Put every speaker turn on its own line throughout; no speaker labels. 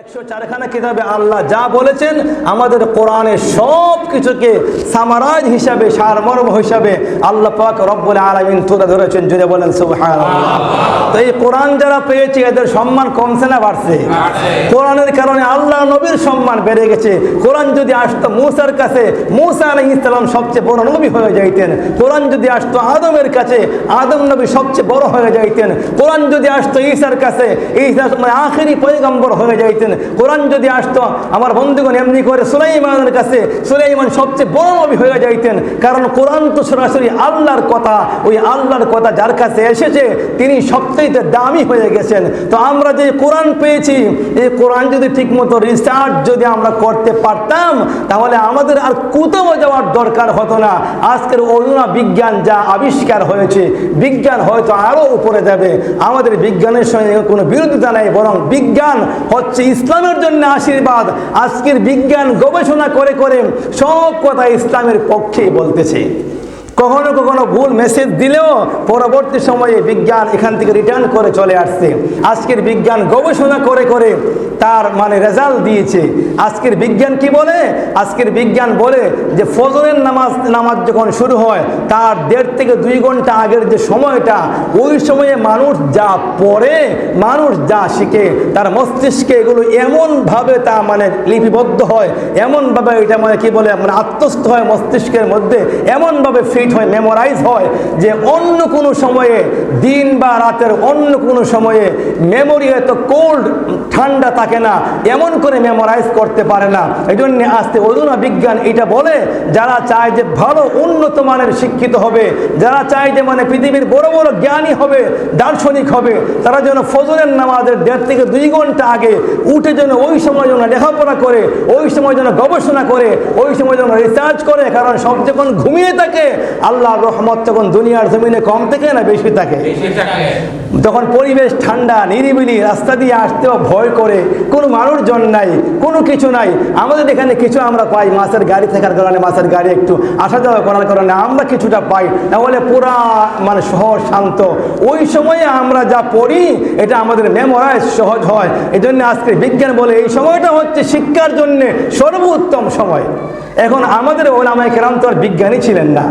একশো চারখানা কিতাবে আল্লাহ যা বলেছেন আমাদের কোরআনের সব কিছুকে সামারাজ হিসাবে সারমর্ম হিসাবে আল্লাহ পাক রব্বুল আলমিন তুলে ধরেছেন যদি বলেন সুবহান তো এই কোরআন যারা পেয়েছে এদের সম্মান কমছে না বাড়ছে? কোরআনের কারণে আল্লাহ নবীর সম্মান বেড়ে গেছে। কোরআন যদি আসতো মূসার কাছে মূসা আলহ ইসলাম সবচেয়ে বড় নবী হয়ে যাইতেন। কোরআন যদি আসতো আদমের কাছে আদম নবী সবচেয়ে বড় হয়ে যাইতেন। কোরআন যদি আসতো ঈসার কাছে ঈসা মানে আখেরি পয়গম্বর হয়ে যাইতেন। কোরআন যদি আসতো, আমার বন্ধুগণ এমনি করে সুলাইমানের কাছে, সুলাইমান সবচেয়ে বড় নবী হয়ে যাইতেন। কারণ কোরআন তো সরাসরি আল্লাহর কথা, ওই আল্লাহর কথা যার কাছে এসেছে, তিনি সবচেয়ে দামি হয়ে গেছেন। তো আমরা যে কোরআন পেয়েছি, এই কোরআন যদি ঠিকমতো রিসার্চ যদি আমরা করতে পারতাম, তাহলে আমাদের আর কোথাও যাওয়ার দরকার হতো না। আজকের অরুণা বিজ্ঞান যা আবিষ্কার হয়েছে, বিজ্ঞান হয়তো আরও উপরে যাবে। আমাদের বিজ্ঞানের সঙ্গে কোনো বিরোধিতা নেই, বরং বিজ্ঞান হচ্ছে ইসলামের জন্য আশীর্বাদ আজকের বিজ্ঞান গবেষণা করে করে সব কথা ইসলামের পক্ষেই বলতেছে। কখনো কখনো ভুল মেসেজ দিলেও পরবর্তী সময়ে বিজ্ঞান এখান থেকে রিটার্ন করে চলে আসছে। আজকের বিজ্ঞান গবেষণা করে করে তার মানে রেজাল্ট দিয়েছে। আজকের বিজ্ঞান কি বলে? আজকের বিজ্ঞান বলে যে ফজরের নামাজ নামাজ যখন শুরু হয়, তার দেড় থেকে দুই ঘণ্টা আগের যে সময়টা, ওই সময়ে মানুষ যা পড়ে, মানুষ যা শিখে, তার মস্তিষ্কে এগুলো এমনভাবে তা মানে লিপিবদ্ধ হয়, এমনভাবে এটা মানে কি বলে মানে আত্মস্থ হয় মস্তিষ্কের মধ্যে, এমনভাবে ফিট হয় মেমোরাইজ হয় যে অন্য কোনো সময়ে, দিন বা রাতের অন্য কোনো সময়ে মেমোরি এত কোল্ড ঠান্ডা থাকে না, এমন করে মেমোরাইজ করতে পারে না। এই জন্য আজকে অধুনা বিজ্ঞান এটা বলে, যারা চায় যে ভালো উন্নত মানের শিক্ষিত হবে, যারা চায় যে মানে পৃথিবীর বড় বড় জ্ঞানী হবে, দার্শনিক হবে, তারা যেন ফজরের নামাজের দেড় থেকে দুই ঘণ্টা আগে উঠে যেন ওই সময় যেন লেখাপড়া করে, ওই সময় যেন গবেষণা করে, ওই সময় যেন রিসার্চ করে, কারণ সব যখন ঘুমিয়ে থাকে আল্লাহর রহমত তখন দুনিয়ার জমিনে কম থাকে না বেশি থাকে? তখন পরিবেশ ঠান্ডা নিরিবিলি রাস্তা দিয়ে আসতেও ভয় করে কোনো মানুষজন নাই কোনো কিছু নাই আমাদের এখানে কিছু আমরা পাই মাছের গাড়ি থাকার কারণে মাছের গাড়ি একটু আসা যাওয়া করার কারণে আমরা কিছুটা পাই তাহলে পুরা মানে শহর শান্ত। ওই সময়ে আমরা যা পড়ি এটা আমাদের মেমোরাইজ সহজ হয়। এই জন্য আজকে বিজ্ঞান বলে এই সময়টা হচ্ছে শিক্ষার জন্যে সর্বোত্তম সময়। এখন আমাদের ওলামায় কেরাম তো আর বিজ্ঞানী ছিলেন না।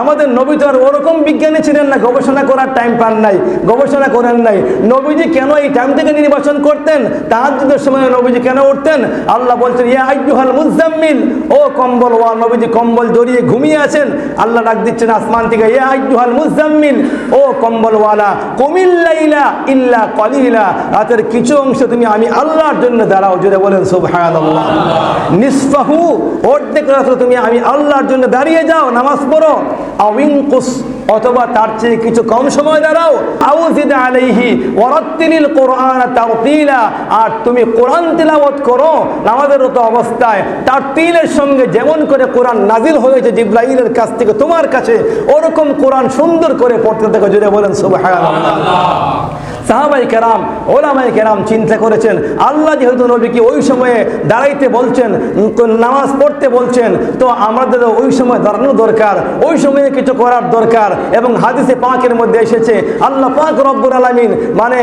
আমাদের নবী তো আর ওরকম বিজ্ঞানী ছিলেন না গবেষণা করার টাইম পান নাই গবেষণা করেন নাই। নবীজি কেন এই টাইম থেকে নির্বাচন করতেন? তাহার সময় নবীজি কেন উঠতেন? আল্লাহ বলছেন ইয়া আইয়ুহাল মুজাম্মিল ও কম্বল ওয়া নবীজি কম্বল জড়িয়ে ঘুমিয়ে আছেন। আল্লাহ ডাক দিচ্ছেন আসমান থেকে ইয়া আইয়ুহাল মুজাম্মিল ও কম্বলওয়ালা কুমিল্লাইলা ইল্লা কলিলা রাতের কিছু অংশ তুমি আমি আল্লাহর জন্য দাঁড়াও। জুড়ে বলেন সুবহানাল্লাহ। নিসফাহু অর্ধেক রাত্রে তুমি আমি আল্লাহর জন্য দাঁড়িয়ে যাও নামাজ পড়ো। আউইনকুস অথবা তার চেয়ে কিছু কম সময় দাঁড়াও। আউজিদ আলাইহি ওয়ারাত্তিলিল কোরআন তারতিলা আর তুমি কোরআন তিলাওয়াত করো, নামাজের মতো অবস্থায় তার সঙ্গে যেমন করে কোরআন নাজিল হয়েছে জিব্রাইলের কাছ থেকে তোমার কাছে, ওরকম কোরআন সুন্দর করে পড়তে থাকো জুড়ে বলেন সুবহানাল্লাহ। সাহাবাই কেরাম, ওলামাই কেরাম চিন্তা করেছেন, আল্লাহ যেহেতু নবীকে ওই সময়ে দাঁড়াইতে বলছেন নামাজ পড়তে বলছেন, তো আমাদের ওই সময় দাঁড়ানো দরকার, ওই সময়ে কিছু করার দরকার। এবং হাদিসে পাকের মধ্যে এসেছে, আল্লাহ পাক রব্বুর আলমিন মানে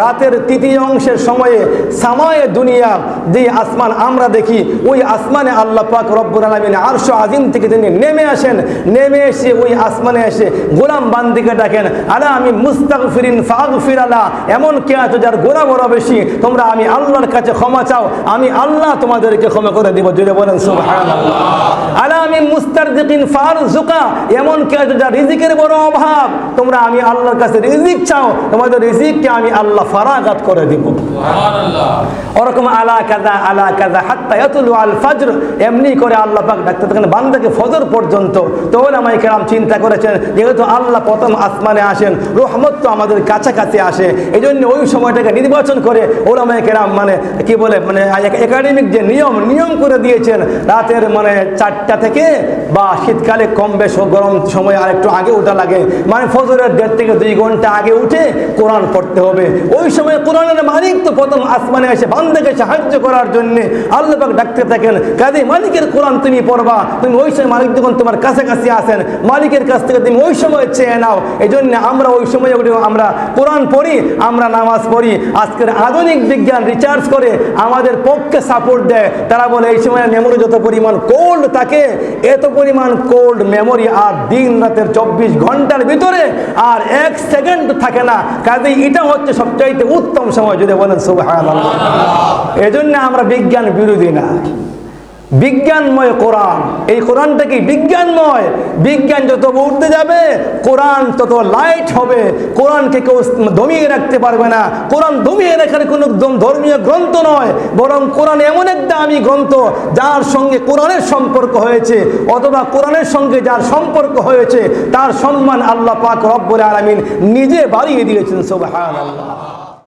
রাতের তৃতীয় অংশের সময়ে সামায়ে দুনিয়া যে আসমান আমরা দেখি, ওই আসমানে আল্লাহ পাক রব্বুর আলমিন আরশ আজিম থেকে তিনি নেমে আসেন। নেমে এসে ওই আসমানে এসে গোলাম বান্দিকে ডাকেন, আলা আমি মুস্তাক ফিরিন ফাগ ফিরালা এমন কে আছো যার গোড়া বড় বেশি? তোমরা আমি আল্লাহর কাছে ক্ষমা চাও, আমি আল্লাহ তোমাদেরকে ক্ষমা করে দিব জুড়ে বলেন সুবহানাল্লাহ। আলা আমি মুস্তারজিকিন ফার জুকা এমন কে আছো যার রিজিকের বড় অভাব। তোমরা আমি আল্লাহর কাছে রিজিক চাও, তোমাদের রিজিককে আমি আল্লাহ ফারাগাত করে দিব। ওরকম আলা কাদা আলা কাদা হাত্তা আল ফজর। এমনি করে আল্লাহ পাক ডাকতে থাকেন, বান্দাকে ফজর পর্যন্ত। কেরাম চিন্তা করেছেন, যেহেতু আল্লাহ প্রথম আসমানে আসেন রহমত তো আমাদের কাছাকাছি আসে এই জন্য ওই সময়টাকে নির্বাচন করে কেরাম মানে কি বলে মানে একাডেমিক যে নিয়ম নিয়ম করে দিয়েছেন, রাতের মানে চারটা থেকে বা শীতকালে কম বেশ গরম সময় আর একটু আগে ওঠা লাগে। মানে ফজরের দেড় থেকে দুই ঘণ্টা আগে উঠে কোরআন পড়তে হবে। ওই সময় কোরআনের মালিক তো সর্বপ্রথম আসমানে এসে বান্দাকে সাহায্য করার জন্য আল্লাহ ডাকতে থাকেন, কাজে মালিকের কোরআন তুমি পড়বা, তুমি ওই সময় মালিক যখন তোমার কাছাকাছি আসেন, মালিকের কাছ থেকে তুমি ওই সময় চেয়ে নাও। এই জন্য আমরা ওই সময় আমরা কোরআন পড়ি, আমরা নামাজ পড়ি। আজকের আধুনিক বিজ্ঞান রিচার্জ করে আমাদের পক্ষে সাপোর্ট দেয়। তারা বলে, এই সময় মেমোরি যত পরিমাণ কোল্ড থাকে, এত পরিমাণ কোল্ড মেমোরি আর দিন রাতের চব্বিশ ঘণ্টার ভিতরে আর এক সেকেন্ড থাকে না। কাজে, এটা হচ্ছে সবচাইতে উত্তম সময় যদি বলেন সুবহান এজন্য আমরা বিজ্ঞান বিরোধী না। বিজ্ঞানময় কোরআন। এই কোরআনটা কি বিজ্ঞানময়? বিজ্ঞান যত উঠতে যাবে, কোরআন তত লাইট হবে। কোরআনকে কেউ দমিয়ে রাখতে পারবে না। কোরআন দমিয়ে রাখার কোনো ধর্মীয় গ্রন্থ নয়। বরং কোরআন এমন এক দামি গ্রন্থ, যার সঙ্গে কোরআনের সম্পর্ক হয়েছে, অথবা কোরআনের সঙ্গে যার সম্পর্ক হয়েছে, তার সম্মান আল্লাহ পাক রব্বুল আলামিন নিজে বাড়িয়ে দিয়েছেন, সুবহানাল্লাহ।